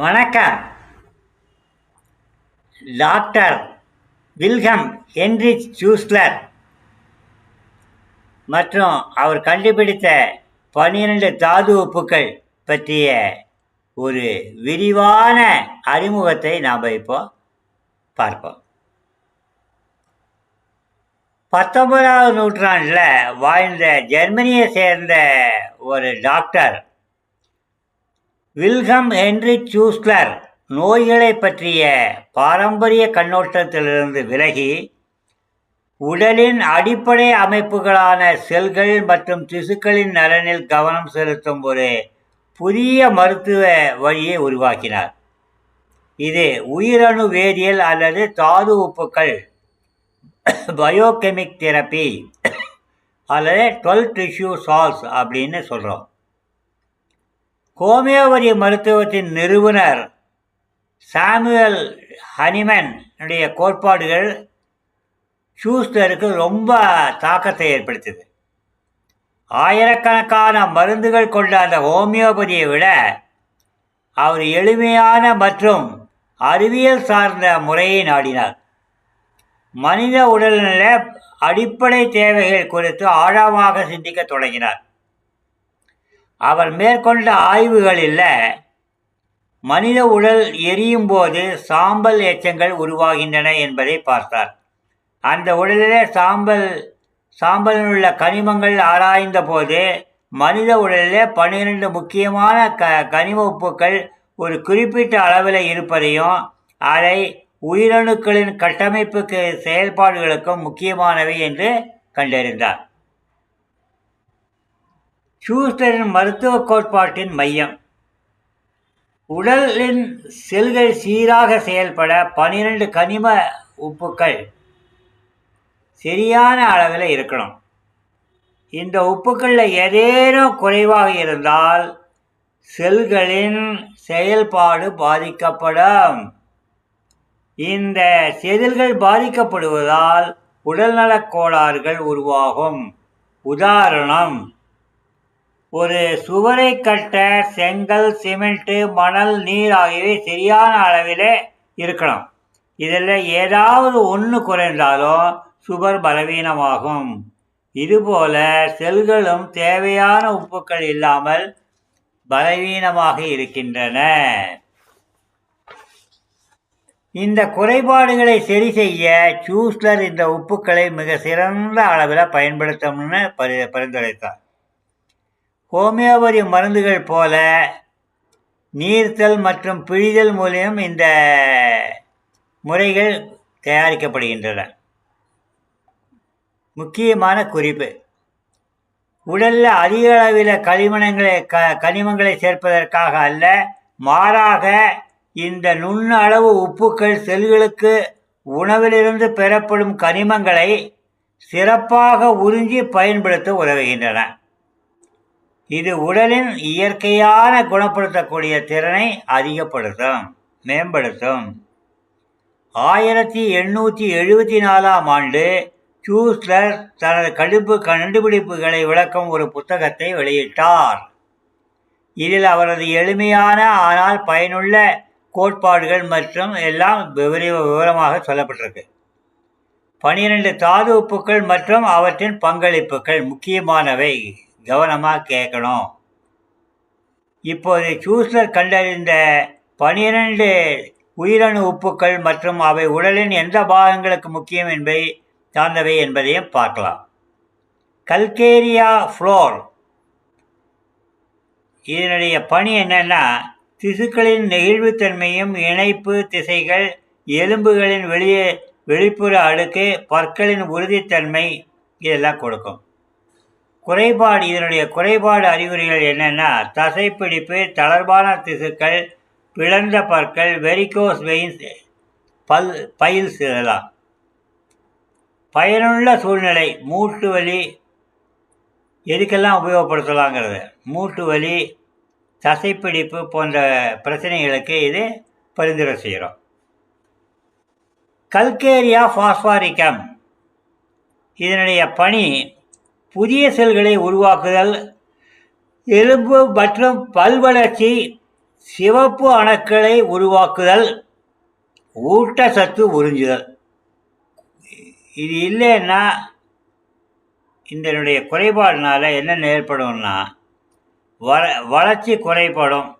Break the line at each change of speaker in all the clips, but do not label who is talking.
வணக்கம். Doctor Vilgam Heinrich சூஸ்லர் மற்றும் அவர் கண்டுபிடித்த பன்னிரண்டு தாது உப்புக்கள் பற்றிய ஒரு விரிவான அறிமுகத்தை நாம் இப்போ பார்ப்போம். பத்தொன்பதாவது நூற்றாண்டில் வாழ்ந்த ஜெர்மனியை சேர்ந்த ஒரு டாக்டர் வில்கம் ஹென்ரி சூஸ்லர் நோய்களை பற்றிய பாரம்பரிய கண்ணோட்டத்திலிருந்து விலகி உடலின் அடிப்படை அமைப்புகளான செல்கள் மற்றும் திசுக்களின் நலனில் கவனம் செலுத்தும் ஒரு புதிய மருத்துவ வழியை உருவாக்கினார். இது உயிரணு வேதியியல் அல்லது தாது உப்புக்கள் பயோகெமிக் தெரப்பி அல்லது டுவெல் டிஷ்யூ சால்ஸ் அப்படின்னு சொல்கிறோம் ஹோமியோபதி மருத்துவத்தின் நிறுவனர் சாமுவல் ஹனிமனுடைய கோட்பாடுகள் ஷூஸ்டருக்கு ரொம்ப தாக்கத்தை ஏற்படுத்துது ஆயிரக்கணக்கான மருந்துகள் கொண்ட அந்த ஹோமியோபதியை விட அவர் எளிமையான மற்றும் அறிவியல் சார்ந்த முறையை நாடினார். மனித உடல்நிலை அடிப்படை தேவைகள் குறித்து ஆழமாக சிந்திக்க தொடங்கினார். அவர் மேற்கொண்ட ஆய்வுகளில் மனித உடல் எரியும் போது சாம்பல் எச்சங்கள் உருவாகின்றன என்பதை பார்த்தார். அந்த உடலிலே சாம்பல் சாம்பலில் உள்ள கனிமங்கள் ஆராய்ந்த போது மனித உடலிலே பன்னிரண்டு முக்கியமான க கனிம உப்புக்கள் ஒரு குறிப்பிட்ட அளவில் இருப்பதையும் அதை உயிரணுக்களின் கட்டமைப்புக்கு செயல்பாடுகளுக்கும் முக்கியமானவை என்று கண்டறிந்தார். ஷூஸ்டரின் மருத்துவ கோட்பாட்டின் மையம். உடலின் செல்கள் சீராக செயல்பட பனிரெண்டு கனிம உப்புக்கள் சரியான அளவில் இருக்கணும். இந்த உப்புக்களில் ஏதேனும் குறைவாக இருந்தால் செல்களின் செயல்பாடு பாதிக்கப்படும். இந்த செதில்கள் பாதிக்கப்படுவதால் உடல்நலக் கோளாறுகள் உருவாகும். உதாரணம் ஒரு சுவரை கட்ட செங்கல் சிமெண்ட்டு மணல் நீர் ஆகியவை சரியான அளவில் இருக்கணும் இதில் ஏதாவது ஒன்று குறைந்தாலும் சுவர் பலவீனமாகும். இதுபோல செல்களும் தேவையான உப்புக்கள் இல்லாமல் பலவீனமாக இருக்கின்றன. இந்த குறைபாடுகளை சரி செய்ய சூஸ்லர் இந்த உப்புக்களை மிக சிறந்த அளவில் பயன்படுத்தணும்னு பரி பரிந்துரைத்தார். ஹோமியோபதி மருந்துகள் போல நீர்த்தல் மற்றும் பிழிதல் மூலியம் இந்த முறைகள் தயாரிக்கப்படுகின்றன. முக்கியமான குறிப்பு. உடலில் அதிக அளவில் களிமணங்களை க கனிமங்களை சேர்ப்பதற்காக அல்ல மாறாக இந்த நுண்ண அளவு உப்புக்கள் செல்களுக்கு உணவிலிருந்து பெறப்படும் கனிமங்களை சிறப்பாக உறிஞ்சி பயன்படுத்த உதவுகின்றன. இது உடலின் இயற்கையான குணப்படுத்தக்கூடிய திறனை அதிகப்படுத்தும் மேம்படுத்தும். ஆயிரத்தி எண்ணூற்றி எழுபத்தி நாலாம் ஆண்டு ஜூஸ்லர் தனது கடுப்பு கண்டுபிடிப்புகளை விளக்கும் ஒரு புத்தகத்தை வெளியிட்டார். இதில் அவரது எளிமையான ஆனால் பயனுள்ள கோட்பாடுகள் மற்றும் எல்லாம் விவரி விவரமாக சொல்லப்பட்டிருக்கு. பனிரெண்டு தாது உப்புக்கள் மற்றும் அவற்றின் பங்களிப்புகள் முக்கியமானவை. கவனமாக கேட்கணும் இப்போது சூஸ்லர் கண்டறிந்த பனிரெண்டு உயிரணு உப்புக்கள் மற்றும் அவை உடலின் எந்த பாகங்களுக்கு முக்கியம் என்பதை சார்ந்தவை என்பதையும் பார்க்கலாம். Calcarea fluor. இதனுடைய பணி என்னென்னா திசுக்களின் நெகிழ்வுத்தன்மையும் இணைப்பு திசைகள் எலும்புகளின் வெளியே வெளிப்புற அடுக்கு பற்களின் உறுதித்தன்மை இதெல்லாம் கொடுக்கும். குறைபாடு இதனுடைய குறைபாடு அறிகுறிகள் என்னென்னா தசைப்பிடிப்பு தளர்வான திசுக்கள் பிளந்த பற்கள் வெரிகோஸ் வெயின்ஸ் பல் பயில்ஸ் இதெல்லாம். பயனுள்ள சூழ்நிலை மூட்டு வலி எதுக்கெல்லாம் உபயோகப்படுத்தலாங்கிறது? மூட்டு வலி தசைப்பிடிப்பு போன்ற பிரச்சனைகளுக்கு இது பரிந்துரை செய்கிறோம். கல்கேரியா ஃபாஸ்பாரிக்கம் இதனுடைய பணி புதிய செல்களை உருவாக்குதல் எலும்பு மற்றும் பல் வளர்ச்சி சிவப்பு அணுக்களை உருவாக்குதல் ஊட்டச்சத்து உறிஞ்சுதல். இது இல்லைன்னா இதனுடைய குறைபாடுனால என்ன ஏற்படும்னா வள வளர்ச்சி குறைபடும்.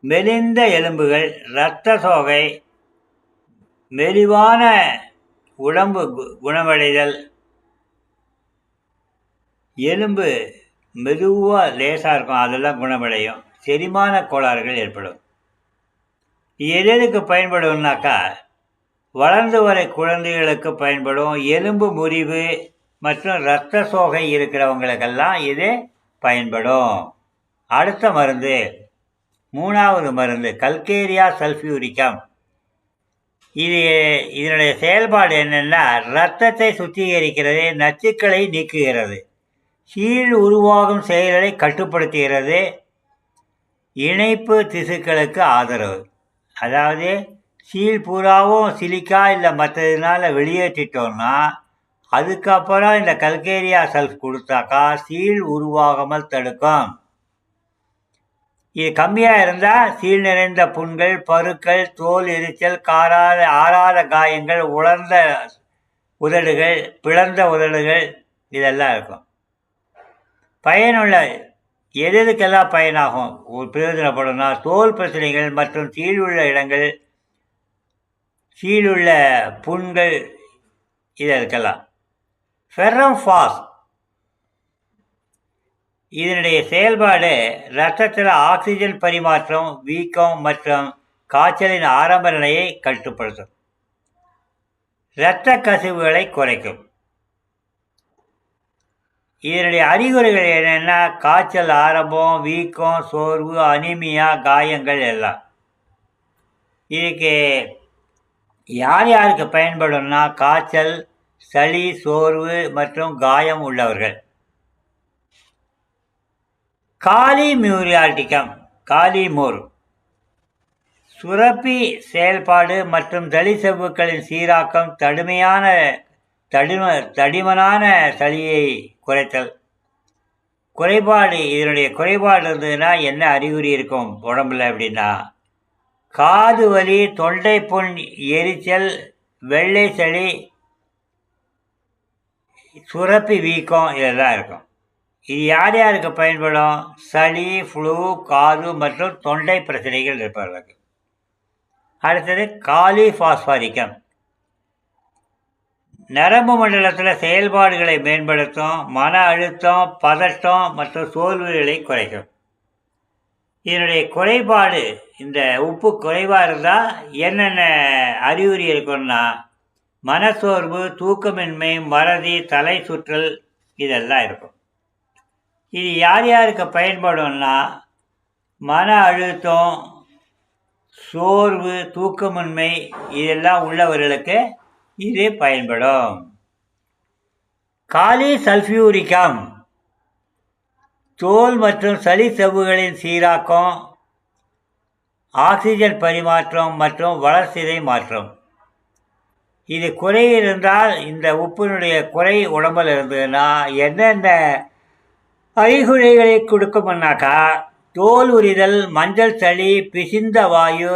மெலிந்த எலும்புகள் இரத்த சோகை மெலிவான உடம்பு கு- குணமடைதல் எலும்பு மெதுவாக லேசாக இருக்கும் அதெல்லாம் குணமடையும். செரிமான கோளாறுகள் ஏற்படும். இது எதுக்கு பயன்படும்னாக்கா வளர்ந்து வர குழந்தைகளுக்கு பயன்படும் எலும்பு முறிவு மற்றும் இரத்த சோகை இருக்கிறவங்களுக்கெல்லாம் இது பயன்படும். அடுத்த மருந்து மூணாவது மருந்து கல்கேரியா சல்ஃபியூரிக்கம் இது இதனுடைய செயல்பாடு என்னென்னா இரத்தத்தை சுத்திகரிக்கிறது நச்சுக்களை நீக்குகிறது. சீழ் உருவாகும் செயல்களை கட்டுப்படுத்துகிறது. இணைப்பு திசுக்களுக்கு ஆதரவு. அதாவது சீல் பூராவும் சிலிக்கா இல்லை மற்றதுனால வெளியேற்றிட்டோம்னா அதுக்கப்புறம் இந்த கல்கேரியா செல்ஃப் கொடுத்தாக்கா சீல் உருவாகாமல் தடுக்கும். இது கம்மியாக இருந்தால் சீல் நிறைந்த புண்கள் பருக்கள் தோல் எரிச்சல் காராத ஆறாத காயங்கள் உலர்ந்த உதடுகள் பிளந்த உதடுகள் இதெல்லாம் இருக்கும். பயனுள்ள எது எதுக்கெல்லாம் பயனாகும்? ஒரு பிரயோஜனப்படும்னா தோல் பிரச்சனைகள் மற்றும் சீழுள்ள இடங்கள் சீழுள்ள புண்கள் இதற்கெல்லாம் ஃபெர்ரம் ஃபாஸ் இதனுடைய செயல்பாடு இரத்தத்தில் ஆக்சிஜன் பரிமாற்றம் வீக்கம் மற்றும் காய்ச்சலின் ஆரம்ப நிலையை கட்டுப்படுத்தும். இரத்த கசிவுகளை குறைக்கும். இதனுடைய அறிகுறிகள் என்னென்னா காய்ச்சல் ஆரம்பம் வீக்கம் சோர்வு அனிமியா காயங்கள் எல்லாம். இதுக்கு யார் யாருக்கு பயன்படும்னா காய்ச்சல் சளி சோர்வு மற்றும் காயம் உள்ளவர்கள். காலி மியூரியாட்டிக்கம் காலிமோர். சுரப்பி செயல்பாடு மற்றும் தலிசெவ்வுக்களின் சீராக்கம் தடுமையான தடிம தடிமனான சளியை குறைத்தல். குறைபாடு இதனுடைய குறைபாடு இருந்ததுன்னா என்ன அறிகுறி இருக்கும் உடம்புல அப்படின்னா? காது வலி தொண்டை புண் எரிச்சல் வெள்ளை சளி சுரப்பி வீக்கம் இதெல்லாம் இருக்கும். இது யார் யாருக்கு பயன்படும்? சளி ஃப்ளூ காது மற்றும் தொண்டை பிரச்சனைகள் இருப்பவர்களுக்கு. அடுத்தது காலி பாஸ்பாரிக்கம். நரம்பு மண்டலத்தில் செயல்பாடுகளை மேம்படுத்தும் மன அழுத்தம் பதட்டம் மற்றும் சோர்வுகளை குறைக்கும். இதனுடைய குறைபாடு இந்த உப்பு குறைவாக இருந்தால் என்னென்ன அறிகுறி இருக்குன்னா மனசோர்வு தூக்கமின்மை மறதி தலை சுற்றல் இதெல்லாம் இருக்கும். இது யார் யாருக்கு பயன்படும்னா மன அழுத்தம் சோர்வு தூக்கமின்மை இதெல்லாம் உள்ளவர்களுக்கு இது பயன்படும். காலி சல்ஃபியூரிக்கம் தோல் மற்றும் சளி செவ்வுகளின் சீராக்கம் ஆக்சிஜன் பரிமாற்றம் மற்றும் வளர்சிதை மாற்றம். இது குறை இருந்தால் இந்த உப்பினுடைய குறை உடம்பில் இருந்ததுன்னா என்னென்ன அறிகுறிகளை கொடுக்கும்னாக்கா தோல் உரிதல் மஞ்சள் சளி பிசிந்த வாயு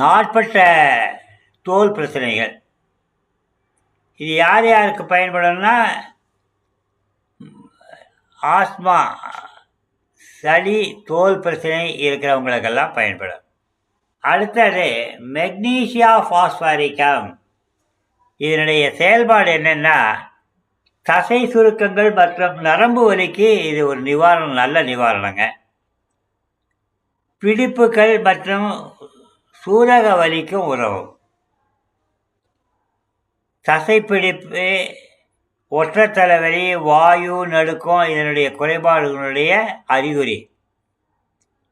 நாட்பட்ட தோல் பிரச்சனைகள். இது யார் யாருக்கு பயன்படும்னா ஆஸ்மா சளி தோல் பிரச்சனை இருக்கிறவங்களுக்கெல்லாம் பயன்படும். அடுத்தது மெக்னீசியா ஃபாஸ்பாரிக்கம் இதனுடைய செயல்பாடு என்னென்னா தசை சுருக்கங்கள் மற்றும் நரம்பு வலிக்கு இது ஒரு நிவாரணம் நல்ல நிவாரணங்க. பிடிப்புகள் மற்றும் சூரக வலிக்கும் உதவும் தசைப்பிடிப்பு ஒற்றை தலைவலி வாயு நடுக்கம் இதனுடைய குறைபாடுகளுடைய அறிகுறி.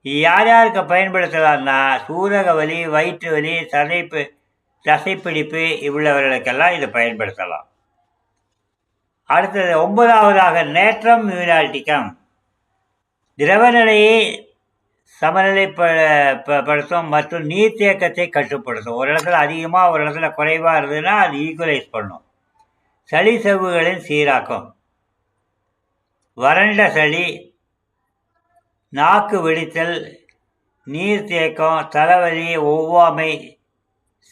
யார் யாருக்கு பயன்படுத்தலாம்னா சூரக வலி வயிற்று வலி தசைப்பு தசைப்பிடிப்பு உள்ளவர்களுக்கெல்லாம் இதை பயன்படுத்தலாம். அடுத்தது ஒன்பதாவதாக நேற்றம் மியூனால்டிக்கம் திரவநிலையை சமநிலைப்படுத்தும் மற்றும் நீர்த்தேக்கத்தை கட்டுப்படுத்தும். ஒரு இடத்துல அதிகமாக ஒரு இடத்துல குறைவாக இருந்ததுன்னா அது ஈக்குவலைஸ் பண்ணும். சளி செவ்வுகளின் சீராக்கம். வறண்ட சளி நாக்கு வெடித்தல் நீர்த்தேக்கம் தலைவலி ஒவ்வாமை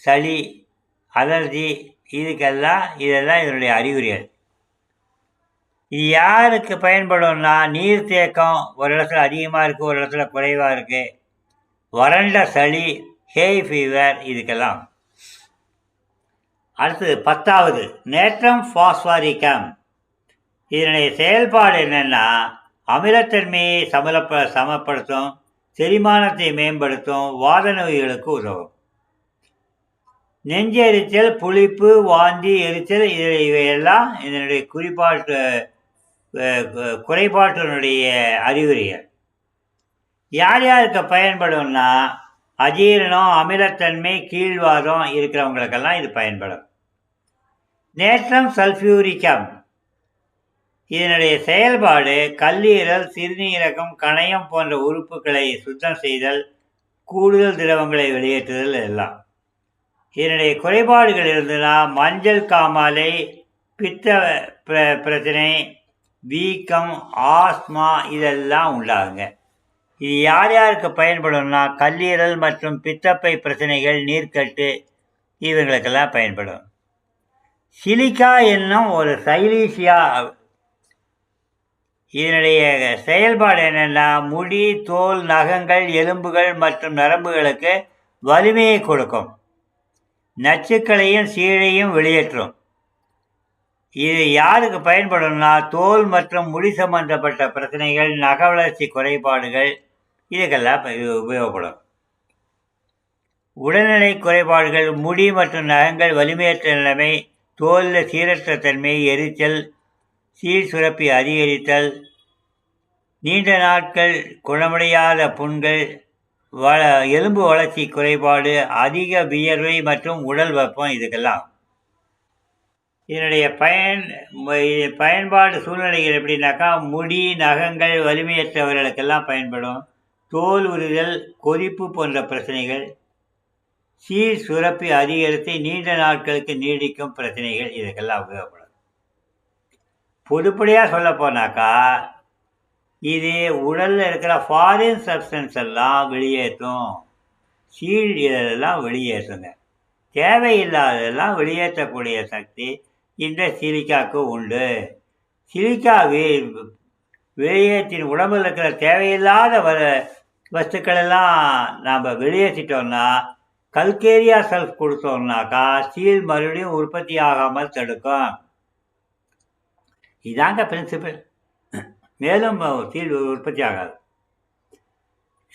சளி அலர்ஜி இதுக்கெல்லாம் இதெல்லாம் இதனுடைய அறிகுறிகள். இது யாருக்கு பயன்படும்னா நீர் தேக்கம் ஒரு இடத்துல அதிகமாக இருக்குது ஒரு இடத்துல குறைவாக இருக்குது வறண்ட சளி ஹேய் ஃபீவர் இதுக்கெல்லாம். அடுத்தது பத்தாவது நேற்றம் ஃபாஸ்வாரிக்கம் இதனுடைய செயல்பாடு என்னென்னா அமிலத்தன்மையை சமலப்ப சமப்படுத்தும் செரிமானத்தை மேம்படுத்தும் வாத நோய்களுக்கு உதவும். நெஞ்செரிச்சல் புளிப்பு வாந்தி எரிச்சல் இது இவையெல்லாம் இதனுடைய குறிப்பாட்டு குறைபாட்டினுடைய அறிகுறிகள். யார் யாருக்கு பயன்படும்னா அஜீரணம் அமிலத்தன்மை கீழ்வாதம் இருக்கிறவங்களுக்கெல்லாம் இது பயன்படும். நேற்றம் சல்ஃபியூரிக்கம் இதனுடைய செயல்பாடு கல்லீரல் சிறுநீரகம் கணையம் போன்ற உறுப்புகளை சுத்தம் செய்தல் கூடுதல் திரவங்களை வெளியேற்றுதல் எல்லாம். இதனுடைய குறைபாடுகள் இருந்ததுன்னா மஞ்சள் காமாலை பித்த பிர பிரச்சனை வீக்கம் ஆஸ்மா இதெல்லாம் உண்டாகுங்க. இது யார் யாருக்கு பயன்படும்னா கல்லீரல் மற்றும் பித்தப்பை பிரச்சனைகள் நீர்க்கட்டு இவங்களுக்கெல்லாம் பயன்படும். சிலிக்கா என்னும் ஒரு சைலீசியா இதனுடைய செயல்பாடு என்னென்னா முடி தோல் நகங்கள் எலும்புகள் மற்றும் நரம்புகளுக்கு வலிமையை கொடுக்கும். நச்சுக்களையும் சீழையும் வெளியேற்றும். இது யாருக்கு பயன்படும்னா தோல் மற்றும் முடி சம்பந்தப்பட்ட பிரச்சனைகள் நக வளர்ச்சி குறைபாடுகள் இதுக்கெல்லாம் இது உபயோகப்படும். உடல்நிலை குறைபாடுகள் முடி மற்றும் நகங்கள் வலிமையற்ற நிலைமை தோலில் சீரற்ற தன்மை எரிச்சல் சீர் சுரப்பி அதிகரித்தல் நீண்ட நாட்கள் குணமடையாத புண்கள் வள எலும்பு வளர்ச்சி குறைபாடு அதிக வியர்வை மற்றும் உடல் வெப்பம் இதுக்கெல்லாம். இதனுடைய பயன் பயன்பாடு சூழ்நிலைகள் எப்படின்னாக்கா முடி நகங்கள் வலிமையற்றவர்களுக்கெல்லாம் பயன்படும். தோல் உறுதல் கொதிப்பு போன்ற பிரச்சனைகள் சீர் சுரப்பி அதிகரித்து நீண்ட நாட்களுக்கு நீடிக்கும் பிரச்சனைகள் இதுக்கெல்லாம் உபயோகப்படும். பொதுப்படியாக சொல்லப்போனாக்கா இது உடலில் இருக்கிற ஃபாரின் சப்ஸ்டன்ஸ் எல்லாம் வெளியேற்றும். சீழ் இதெல்லாம் வெளியேற்றுங்க. தேவையில்லாததெல்லாம் வெளியேற்றக்கூடிய சக்தி இந்த சிலிக்காவுக்கு உண்டு. சிலிக்கா வெளியேற்றின் உடம்பில் இருக்கிற தேவையில்லாத வ வஸ்துக்களெல்லாம் நாம் வெளியேற்றிட்டோம்னா கல்கேரியா செல்ஃப் கொடுத்தோம்னாக்கா ஸ்டீல் மறுபடியும் உற்பத்தி ஆகாமல் தடுக்கும். இதாங்க பிரின்சிபல் மேலும் ஸ்டீல் உற்பத்தி ஆகாது.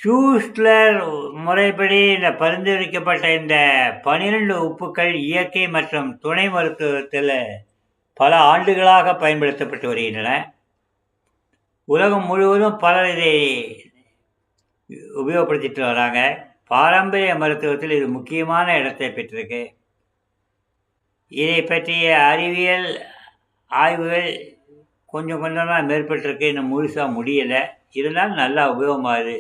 ஷூஸ்லர் முறைப்படி இந்த பரிந்துரைக்கப்பட்ட இந்த பனிரெண்டு உப்புக்கள் இயற்கை மற்றும் துணை மருத்துவத்தில் பல ஆண்டுகளாக பயன்படுத்தப்பட்டு வருகின்றன. உலகம் முழுவதும் பலர் இதை உபயோகப்படுத்திட்டு வராங்க. பாரம்பரிய மருத்துவத்தில் இது முக்கியமான இடத்தை பெற்றிருக்கு. இதை பற்றிய அறிவியல் ஆய்வுகள் கொஞ்சம் கொஞ்சம் தான் மேற்பட்டிருக்கு. இன்னும் முழுசாக முடியலை. இருந்தாலும் நல்லா உபயோகமாகுது.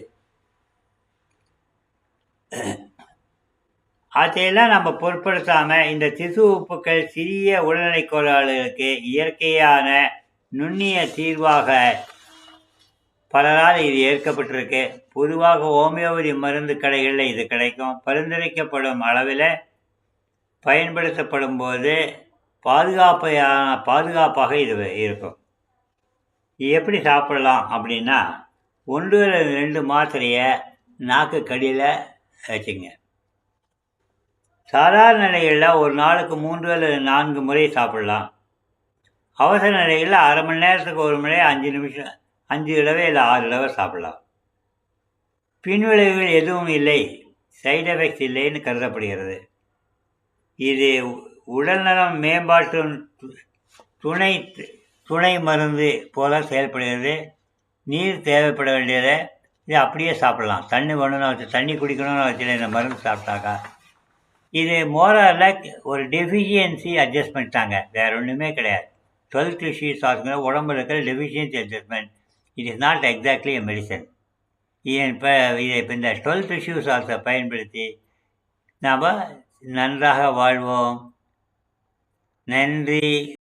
அதையெல்லாம் நம்ம பொருட்படுத்தாமல் இந்த திசு உப்புக்கள் சிறிய உடல்நிலை கோளாறுகளுக்கு இயற்கையான நுண்ணிய தீர்வாக பலரால் இது ஏற்கப்பட்டிருக்கு. பொதுவாக ஹோமியோபதி மருந்து கடைகளில் இது கிடைக்கும். பரிந்துரைக்கப்படும் அளவில் பயன்படுத்தப்படும் போது பாதுகாப்பையான பாதுகாப்பாக இது இருக்கும். இது எப்படி சாப்பிடலாம் அப்படின்னா ஒன்று ரெண்டு மாத்திரையை நாக்கு கடியில் வச்சுங்க சாதாரண நிலையில் ஒரு நாளுக்கு மூன்று அல்லது நான்கு முறை சாப்பிடலாம். அவசர நிலையில் அரை மணி நேரத்துக்கு ஒரு முறை அஞ்சு நிமிஷம் அஞ்சு தடவை இல்லை ஆறு தடவை சாப்பிடலாம். பின்விளைவுகள் எதுவும் இல்லை. சைடு எஃபெக்ட்ஸ் இல்லைன்னு கருதப்படுகிறது. இது உடல்நலம் மேம்பாட்டு துணை துணை மருந்து போல செயல்படுகிறது. நீர் தேவைப்பட வேண்டியதை இது அப்படியே சாப்பிடலாம். தண்ணி வேணும்னு வச்சு தண்ணி குடிக்கணும்னு வச்சு இந்த மருந்து சாப்பிட்டாக்கா. இது மோரலில் ஒரு டெஃபிஷியன்சி அட்ஜஸ்ட்மெண்ட் தாங்க. வேறு ஒன்றுமே கிடையாது. டுவெல்த் இஷ்யூஸ் ஆகுங்க உடம்புல இருக்கிற deficiency adjustment it is not exactly a medicine இது இப்போ இதை இப்போ இந்த டுவெல்த் இஷ்யூஸ் ஆல்ஸை பயன்படுத்தி நாம் நன்றாக வாழ்வோம். நன்றி.